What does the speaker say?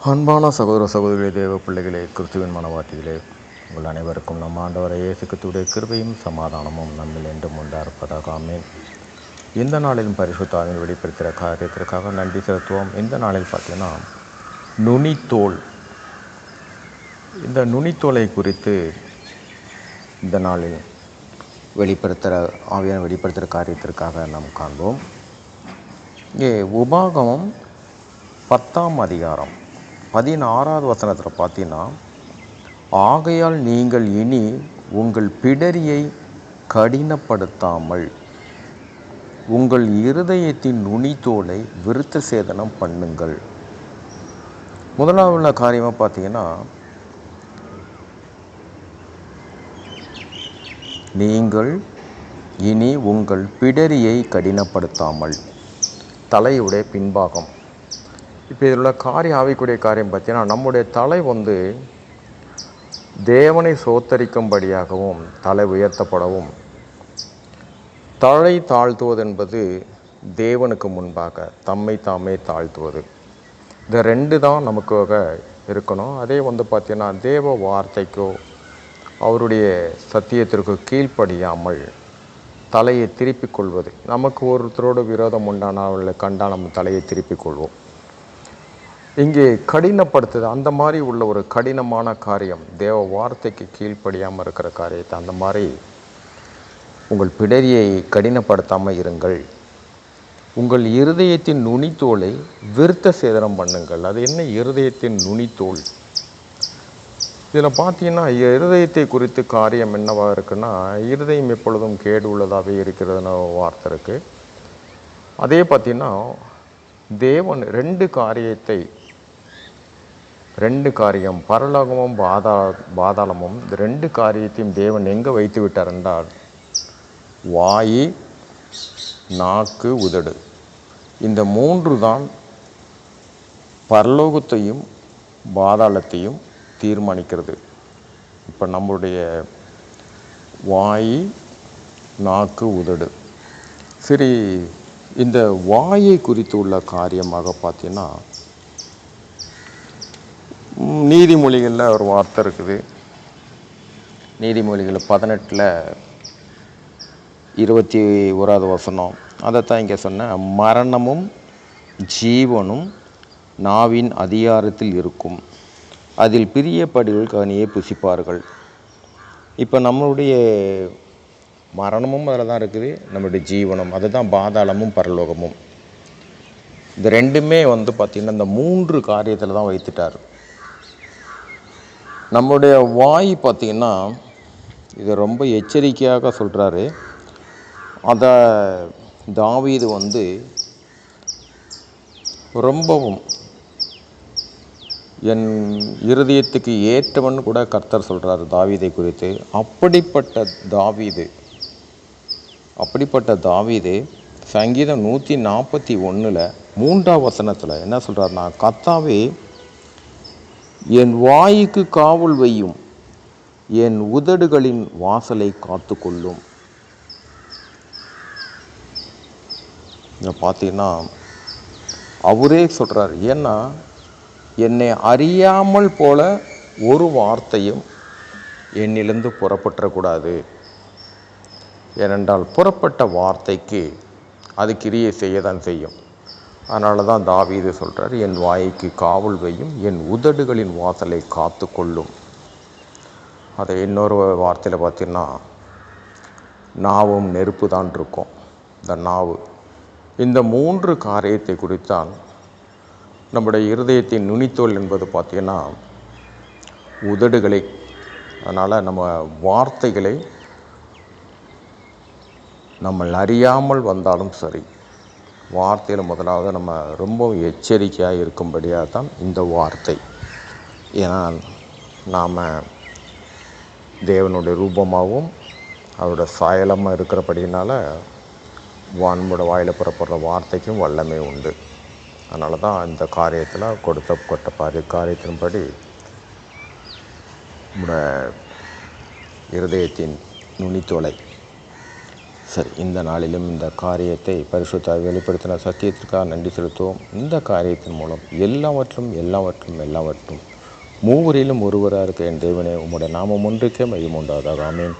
அன்பான சகோதர சகோதரிகளே தேவ பிள்ளைகளே கிறிஸ்துவின் மனவாட்டிகளே உங்கள் அனைவருக்கும் நம் ஆண்டவரை இயேசுக்கத்துடைய கிருபையும் சமாதானமும் நம்மில் என்றும் உண்டாயிருப்பதாக ஆமென். இந்த நாளிலும் பரிசுத்தாவின் வெளிப்படுத்துகிற காரியத்திற்காக நன்றி செலுத்துவோம். இந்த நாளில் பார்த்தீங்கன்னா நுனித்தோல். இந்த நுனித்தோலை குறித்து இந்த நாளில் வெளிப்படுத்துகிற ஆவியான வெளிப்படுத்துகிற காரியத்திற்காக நாம் காண்போம். இங்கே உபாகமம் பத்தாம் அதிகாரம். பதினாறாவது வசனத்தில் பார்த்தீங்கன்னா ஆகையால் நீங்கள் இனி உங்கள் பிடரியை கடினப்படுத்தாமல் உங்கள் இருதயத்தின் நுனித்தோலை விருத்த சேதனம் பண்ணுங்கள். முதலாவது உள்ள காரியமாக பார்த்தீங்கன்னா நீங்கள் இனி உங்கள் பிடரியை கடினப்படுத்தாமல் தலையுடைய பின்பாகம் இப்போ இதில் உள்ள காரியம் ஆகக்கூடிய காரியம் பார்த்தீங்கன்னா நம்முடைய தலை வந்து தேவனை சோத்தரிக்கும்படியாகவும் தலை உயர்த்தப்படவும் தலை தாழ்த்துவது என்பது தேவனுக்கு முன்பாக தம்மை தாமே தாழ்த்துவது. இந்த ரெண்டு தான் நமக்காக இருக்கணும். அதே வந்து பார்த்தீங்கன்னா தேவ வார்த்தைக்கோ அவருடைய சத்தியத்திற்கு கீழ்ப்படியாமல் தலையை திருப்பிக் கொள்வது. நமக்கு ஒருத்தரோட விரோதம் உண்டானவர்களை கண்டால் நம்ம தலையை திருப்பிக் கொள்வோம். இங்கே கடினப்படுத்துது. அந்த மாதிரி உள்ள ஒரு கடினமான காரியம் தேவ வார்த்தைக்கு கீழ்ப்படியாமல் இருக்கிற காரியத்தை அந்த மாதிரி உங்கள் பிடரியை கடினப்படுத்தாமல் இருங்கள். உங்கள் இருதயத்தின் நுனித்தோலை விருத்த சேதனம் பண்ணுங்கள். அது என்ன? இருதயத்தின் நுனித்தோல். இதில் பார்த்தீங்கன்னா இருதயத்தை குறித்து காரியம் என்னவாக இருக்குன்னா இருதயம் எப்பொழுதும் கேடு உள்ளதாகவே இருக்கிறதுன்னு வார்த்தை இருக்குது அதே பார்த்தீங்கன்னா தேவன் ரெண்டு காரியத்தை ரெண்டு காரியம் பரலோகமும் பாதா பாதாளமும். இந்த ரெண்டு காரியத்தையும் தேவன் எங்கே வைத்து விட்டார் என்றால் வாயி நாக்கு உதடு. இந்த மூன்று தான் பரலோகத்தையும் பாதாளத்தையும் தீர்மானிக்கிறது. இப்போ நம்மளுடைய வாய் நாக்கு உதடு. சரி இந்த வாயை குறித்து உள்ள காரியமாக பார்த்தீங்கன்னா நீதிமொழிகளில் ஒரு வார்த்தை இருக்குது. நீதிமொழிகள் பதினெட்டில் இருபத்தி ஓராவது வசனம். அதைத்தான் இங்கே சொன்னேன். மரணமும் ஜீவனும் நாவின் அதிகாரத்தில் இருக்கும். அதில் பிரியப்படிகள் கனியை புசிப்பார்கள். இப்போ நம்மளுடைய மரணமும் அதில் தான் இருக்குது. நம்மளுடைய ஜீவனம். அதுதான் பாதாளமும் பரலோகமும். இந்த ரெண்டுமே வந்து பார்த்திங்கன்னா இந்த மூன்று காரியத்தில் தான் வைத்துட்டார். நம்முடைய வாய் பார்த்திங்கன்னா இதை ரொம்ப எச்சரிக்கையாக சொல்கிறாரு அதை தாவீது வந்து ரொம்பவும் என் இருதயத்துக்கு ஏற்றவன் கூட கர்த்தர் சொல்கிறார் தாவீதை குறித்து. அப்படிப்பட்ட தாவீது அப்படிப்பட்ட தாவீது சங்கீதம் நூற்றி நாற்பத்தி ஒன்றில் மூன்றாம் வசனத்தில் என்ன சொல்கிறாருன்னா கத்தாவே என் வாய்க்கு காவல் வையும் என் உதடுகளின் வாசலை காத்து கொள்ளும் பார்த்தீங்கன்னா அவரே சொல்கிறார் ஏன்னா என்னை அறியாமல் போல ஒரு வார்த்தையும் என்னிலிருந்து புறப்பற்றக்கூடாது ஏனென்றால் புறப்பட்ட வார்த்தைக்கு அது கிரியை செய்ய தான் செய்யும். அதனால தான் தாவீது சொல்கிறார் என் வாய்க்கு காவல் வையும் என் உதடுகளின் வாசலை காத்து கொள்ளும் அதை இன்னொரு வார்த்தையில் பார்த்தீங்கன்னா நாவும் நெருப்பு தான் இருக்கும் இந்த நாவு. இந்த மூன்று காரியத்தை குறித்தான் நம்முடைய இருதயத்தின் நுனித்தோல் என்பது பார்த்தீங்கன்னா உதடுகளை அதனால் நம்ம வார்த்தைகளை நம்ம அறியாமல் வந்தாலும் சரி வார்த்தையில் முதலாவது நம்ம ரொம்ப எச்சரிக்கையாக இருக்கும்படியாக தான் இந்த வார்த்தை. ஏன்னா நாம் தேவனுடைய ரூபமாகவும் அவரோட சாயலமாக இருக்கிறபடினால வான்மோட வாயில் புறப்படுற வார்த்தைக்கும் வல்லமை உண்டு. அதனால தான் இந்த காரியத்தில் கொடுத்த கொட்ட பாரி காரியத்தின்படி நம்முடைய இருதயத்தின் நுனித்தோலை சரி இந்த நாளிலும் இந்த காரியத்தை பரிசுத்த வெளிப்படுத்தின சத்தியத்திற்காக நன்றி செலுத்துவோம். இந்த காரியத்தின் மூலம் எல்லாவற்றும் எல்லாவற்றும் எல்லாவற்றும் மூவரிலும் ஒருவராக இருக்க என் தேவனே உம்முடைய நாமம் ஒன்றுக்கே மையம் உண்டாதாக ஆமீன்.